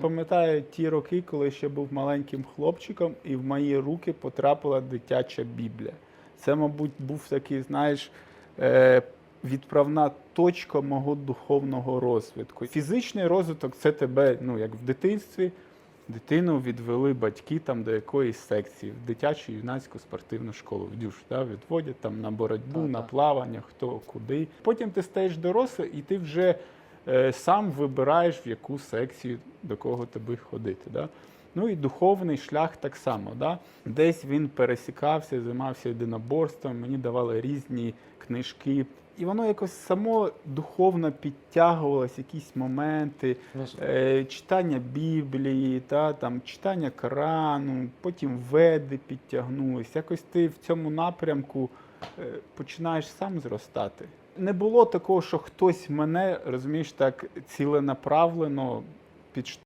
Пам'ятаю ті роки, коли ще був маленьким хлопчиком, і в мої руки потрапила дитяча Біблія. Це, мабуть, був такий, знаєш, е, відправна точка мого духовного розвитку. Фізичний розвиток це тебе, ну як в дитинстві, дитину відвели батьки там до якоїсь секції, в дитячу юнацьку спортивну школу, в дюш, да, відводять там на боротьбу, Так, на так. плавання, хто куди. Потім ти стаєш дорослий, і ти вже сам вибираєш, в яку секцію до кого тобі ходити. Да? Ну і духовний шлях так само. Да? Десь він пересікався, займався єдиноборством, мені давали різні книжки. І воно якось само духовно підтягувалось, якісь моменти, е, читання Біблії, та, там, читання Корану, потім веди підтягнулись. Якось ти в цьому напрямку е, починаєш сам зростати. Не було такого, що хтось мене, розумієш, так ціленаправлено